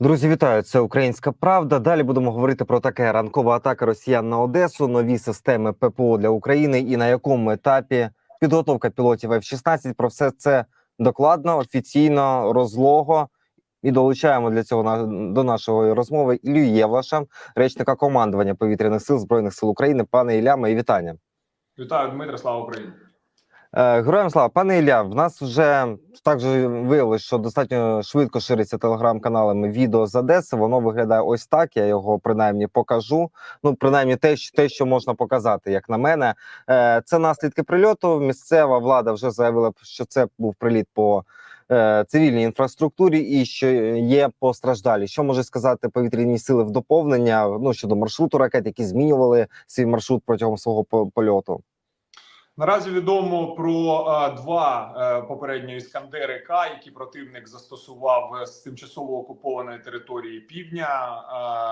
Друзі, вітаю! Це Українська Правда. Далі будемо говорити про таке ранкова атака Росіян на Одесу, нові системи ППО для України і на якому етапі підготовка пілотів F-16. Про все це докладно, офіційно, розлого. І долучаємо для цього на, до нашої розмови Ілью Євлаша, речника командування повітряних сил збройних сил України. Пане Ілля, мої вітання. Вітаю, Дмитро, слава Україні. Е, Героям слава, пане Ілля, в нас вже також виявилось, що достатньо швидко шириться телеграм-каналами відео з Одеси. Воно виглядає ось так. Я його принаймні покажу. Ну, принаймні, те, що те, що можна показати, як на мене, Е, це наслідки прильоту. Місцева влада вже заявила, що це був приліт по е, цивільній інфраструктурі і що є постраждалі. Що може сказати повітряні сили в доповнення? Ну щодо маршруту ракет, які змінювали свій маршрут протягом свого по- польоту. Наразі відомо про е, два е, попередні іскандери К, які противник застосував з тимчасово окупованої території півдня.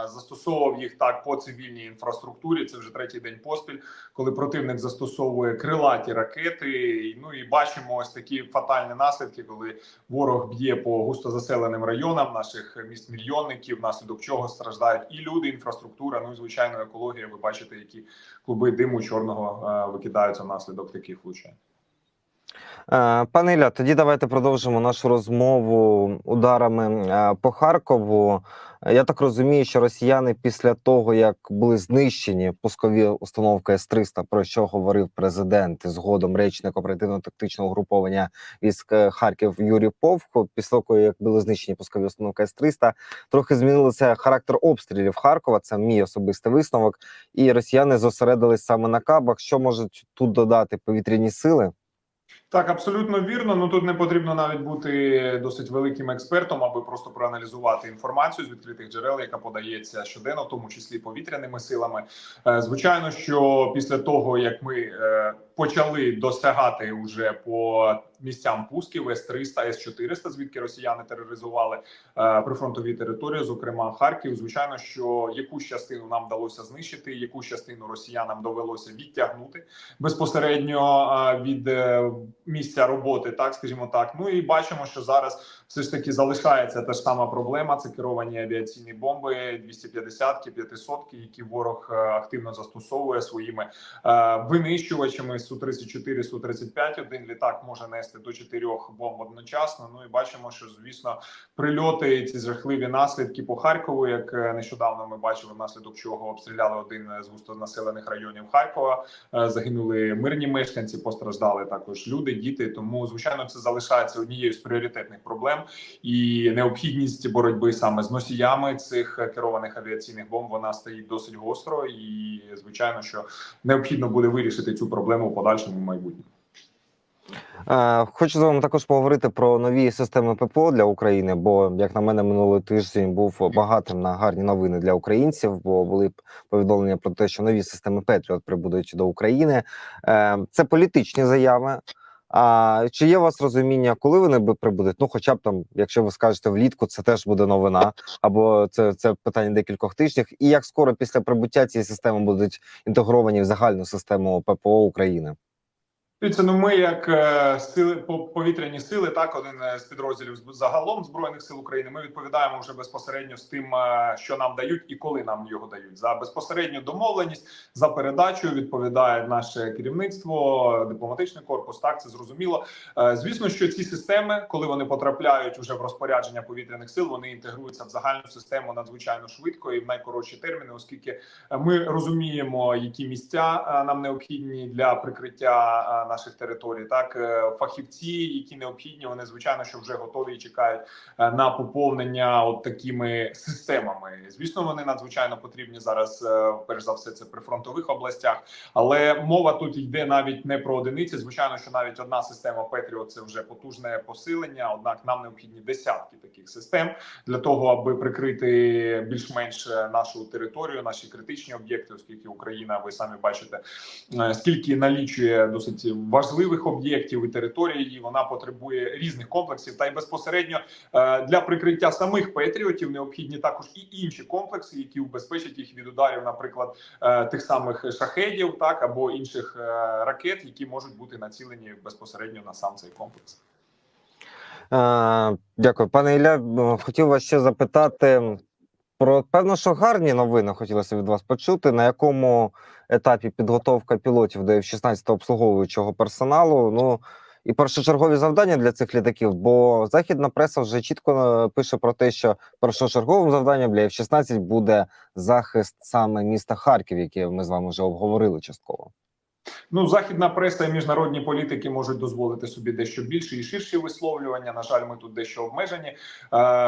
Е, застосовував їх так по цивільній інфраструктурі. Це вже третій день поспіль, коли противник застосовує крилаті ракети. Ну і бачимо ось такі фатальні наслідки, коли ворог б'є по густозаселеним районам наших міст мільйонників, внаслідок чого страждають і люди, інфраструктура. Ну і звичайно, екологія. Ви бачите, які клуби диму чорного викидаються внаслідок таких влучань. Е, Пане Ілля, тоді давайте продовжимо нашу розмову ударами е, по Харкову. Я так розумію, що росіяни після того, як були знищені пускові установки С-300, про що говорив президент згодом речник оперативно-тактичного угруповання військ е, Харків Юрій Повко, після того, як були знищені пускові установки С-300, трохи змінилися характер обстрілів Харкова. Це мій особистий висновок. І росіяни зосередились саме на кабах. Що можуть тут додати повітряні сили? Так, абсолютно вірно. Ну тут не потрібно навіть бути досить великим експертом, аби просто проаналізувати інформацію з відкритих джерел, яка подається щоденно, в тому числі повітряними силами. Е, Звичайно, що після того як ми е, почали досягати уже по місцям пусків С-300, С-400, звідки росіяни тероризували е, прифронтові території, зокрема Харків. Звичайно, що якусь частину нам вдалося знищити, якусь частину росіянам довелося відтягнути безпосередньо е, від е, місця роботи, так скажімо так. Ну і бачимо, що зараз все ж таки залишається та ж сама проблема. Це керовані авіаційні бомби 250-ки, 500-ки, які ворог е, активно застосовує своїми е, винищувачами су 34 су 35 Один літак може нести до чотирьох бомб одночасно. Ну і бачимо, що звісно прильоти і ці жахливі наслідки по Харкову, як е, нещодавно ми бачили, внаслідок чого обстріляли один з густонаселених районів Харкова. Е, Загинули мирні мешканці, постраждали також люди, діти. Тому звичайно, це залишається однією з пріоритетних проблем і необхідність боротьби саме з носіями цих керованих авіаційних бомб. Вона стоїть досить гостро, і звичайно, що необхідно буде вирішити цю проблему подальшому майбутньому. Е, Хочу з вами також поговорити про нові системи ППО для України. Бо, як на мене, минулий тиждень був багатим на гарні новини для українців. Бо були повідомлення про те, що нові системи Петріот прибудуть до України. Е, Це політичні заяви. А чи є у вас розуміння, коли вони би прибудуть? Ну, хоча б там, якщо ви скажете влітку, це теж буде новина, або це, це питання декількох тижнів. І як скоро після прибуття цієї системи будуть інтегровані в загальну систему ППО України? Дивіться, ну ми як е, сили по- повітряні сили, так один е, з підрозділів загалом збройних сил України. Ми відповідаємо вже безпосередньо з тим, е, що нам дають і коли нам його дають. За безпосередню домовленість за передачу відповідає наше керівництво, дипломатичний корпус. Так це зрозуміло. Звісно, що ці системи, коли вони потрапляють уже в розпорядження повітряних сил, вони інтегруються в загальну систему надзвичайно швидко і в найкоротші терміни, оскільки ми розуміємо, які місця нам необхідні для прикриття наших територій. Так е, фахівці, які необхідні, вони звичайно, що вже готові і чекають е, на поповнення от такими системами. Звісно, вони надзвичайно потрібні зараз. е, Перш за все, це при фронтових областях. Але мова тут йде навіть не про одиниці. Звичайно, що навіть одна система Петріот це вже потужне посилення. Однак нам необхідні десятки таких систем для того, аби прикрити більш-менш нашу територію, наші критичні об'єкти, оскільки Україна, ви самі бачите, скільки налічує досить важливих об'єктів і територій, і вона потребує різних комплексів. Та й безпосередньо е, для прикриття самих патріотів необхідні також і інші комплекси, які убезпечать їх від ударів, наприклад, е, тих самих шахедів, так або інших е, ракет, які можуть бути націлені безпосередньо на сам цей комплекс. Дякую, пане Ілля. Хотів вас ще запитати про певно, що гарні новини хотілося від вас почути. На якому етапі підготовка пілотів до F-16 обслуговуючого персоналу? Ну і першочергові завдання для цих літаків, бо західна преса вже чітко е, пише про те, що першочерговим завданням для F-16 буде захист саме міста Харків, яке ми з вами вже обговорили частково. Ну, західна преса і міжнародні політики можуть дозволити собі дещо більше і ширші висловлювання. На жаль, ми тут дещо обмежені. Е,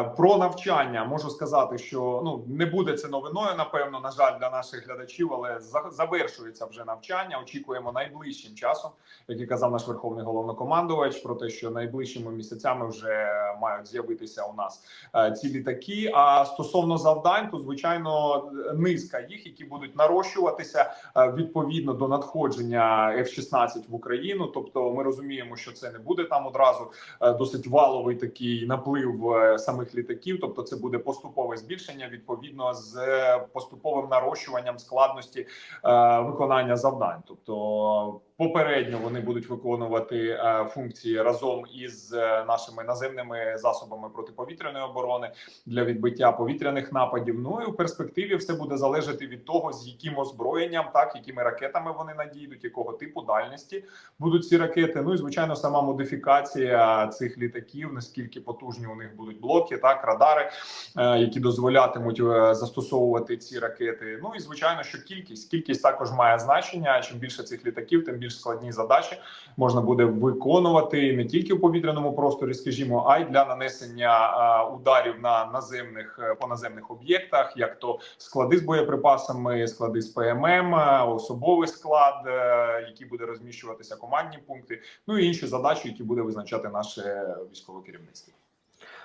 про навчання можу сказати, що ну не буде це новиною. Напевно, на жаль, для наших глядачів, але завершується вже навчання. Очікуємо найближчим часом, як і казав наш верховний головнокомандувач, про те, що найближчими місяцями вже мають з'явитися у нас е, ці літаки. А стосовно завдань, то звичайно низка їх, які будуть нарощуватися е, відповідно до надходження F-16 в Україну. Тобто, ми розуміємо, що це не буде там одразу е, досить валовий такий наплив е, самих літаків. Тобто, це буде поступове збільшення відповідно з е, поступовим нарощуванням складності виконання завдань. Тобто, попередньо вони будуть виконувати е, функції разом із е, нашими наземними засобами протиповітряної оборони для відбиття повітряних нападів. Ну і у перспективі все буде залежати від того, з яким озброєнням, так якими ракетами вони надійдуть, якого типу дальності будуть ці ракети. Ну і звичайно, сама модифікація цих літаків, наскільки потужні у них будуть блоки, так радари, е, які дозволятимуть е, застосовувати ці ракети. Ну і звичайно, що кількість кількість також має значення. Чим більше цих літаків, тим більш складні задачі можна буде виконувати не тільки в повітряному просторі, скажімо, а й для нанесення ударів на наземних е, по наземних об'єктах, як то склади з боєприпасами, склади з ПММ, е, особовий склад, е, який буде розміщуватися, командні пункти, ну і інші задачі, які буде визначати наше військове керівництво.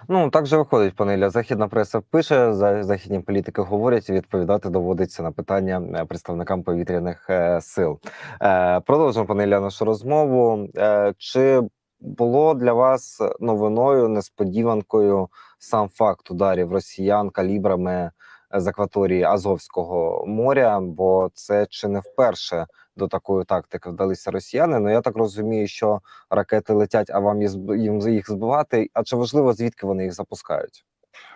Ну так же виходить, панеля. Західна преса пише, за західні політики говорять, відповідати доводиться на питання е, представникам повітряних е, сил. Е, продовжимо, панеля нашу розмову. Е, чи було для вас новиною, несподіванкою сам факт ударів росіян калібрами з акваторії Азовського моря? Бо це чи не вперше до такої тактики вдалися росіяни? Ну я так розумію, що ракети летять, а вам їм їх збивати. А чи важливо звідки вони їх запускають?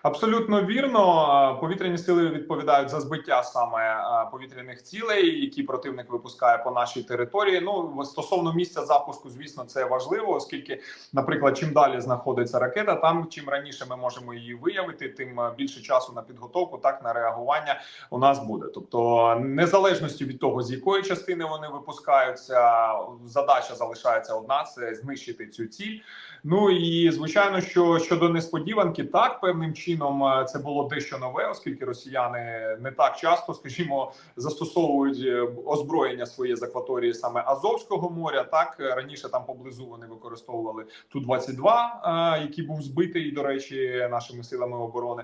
Абсолютно вірно. Повітряні сили відповідають за збиття саме повітряних цілей, які противник випускає по нашій території. Ну стосовно місця запуску, звісно, це важливо, оскільки, наприклад, чим далі знаходиться ракета, там чим раніше ми можемо її виявити, тим більше часу на підготовку, так на реагування у нас буде. Тобто, незалежності від того, з якої частини вони випускаються, задача залишається одна: це знищити цю ціль. Ну і звичайно, що щодо несподіванки, так певним чином е, це було дещо нове, оскільки росіяни не так часто, скажімо, застосовують е, озброєння своє з акваторії саме Азовського моря. Так е, раніше там поблизу вони використовували ту 22 е, який був збитий, до речі, нашими силами оборони.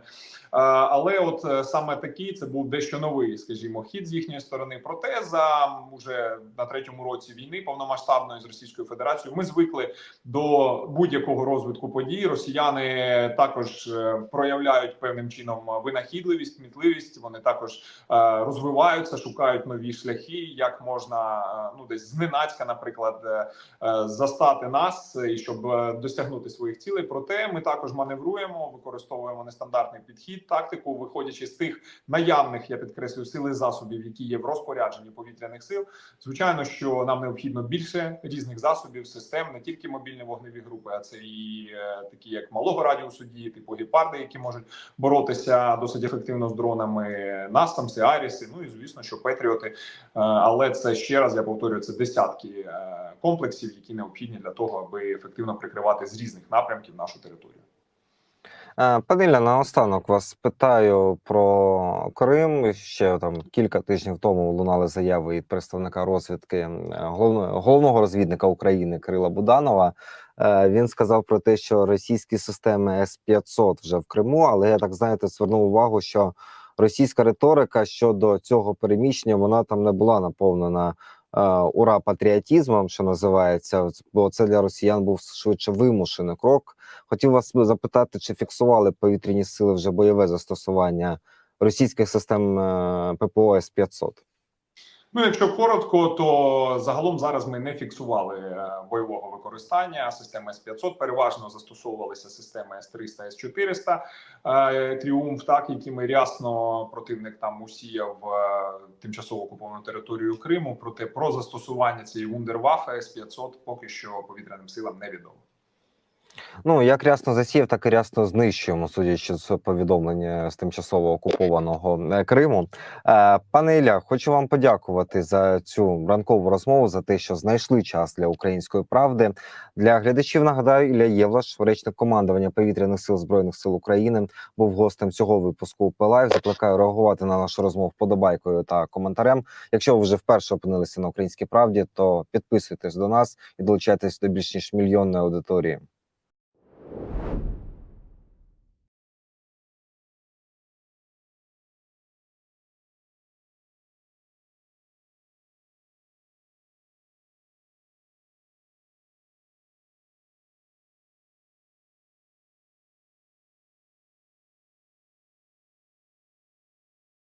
Але от саме такий це був дещо новий, скажімо, хід з їхньої сторони. Проте за уже на третьому році війни повномасштабної з Російською Федерацією ми звикли до будь-якого розвитку подій. Rосіяни також е, проявляють певним чином винахідливість, кмітливість. Вони також е, розвиваються, шукають нові шляхи, як можна е, ну десь зненацька, наприклад, застати нас і щоб досягнути своїх цілей. Проте ми також маневруємо, використовуємо нестандартний підхід, тактику, виходячи з тих наявних, я підкреслюю, сили засобів, які є в розпорядженні повітряних сил. Звичайно, що нам необхідно більше різних засобів, систем, не тільки мобільні вогневі групи, це і е, такі, як малого радіусу дії, типу гепарди, які можуть боротися досить ефективно з дронами, Настамси, Аріси. Ну і звісно, що Петріоти. Е, Але це ще раз я повторюю, це десятки е, комплексів, які необхідні для того, аби ефективно прикривати з різних напрямків нашу територію. Е, Пане Ілля, наостанок вас питаю про Крим. Ще там кілька тижнів тому лунали заяви від представника розвідки головного, розвідника України Кирила Буданова. Е, Він сказав про те, що російські системи С-500 вже в Криму, але я так знаєте, звернув увагу, що російська риторика щодо цього переміщення вона там не була наповнена е, ура патріотизмом, що називається, бо це для росіян був швидше вимушений крок. Хотів вас запитати, чи фіксували повітряні сили вже бойове застосування російських систем е, ППО С-500? Ну, якщо коротко, то загалом зараз ми не фіксували е, бойового використання системи С-500. Переважно застосовувалися системи С-300, С-400 е, Тріумф, так якими рясно противник там усіяв е, тимчасово окуповану територію Криму. Проте про застосування цієї вундервафи С-500 поки що повітряним силам невідомо. Ну як рясно засів, так і рясно знищуємо, судячи з повідомлення з тимчасово окупованого е, Криму. Е, Пане Ілля, хочу вам подякувати за цю ранкову розмову, за те, що знайшли час для української правди. Для глядачів нагадаю, Ілля Євлаш, речник командування повітряних сил збройних сил України, був гостем цього випуску Пелайв. Закликаю реагувати на нашу розмову вподобайкою та коментарем. Якщо ви вже вперше опинилися на українській правді, то підписуйтесь до нас і долучайтесь до більш ніж мільйонної аудиторії.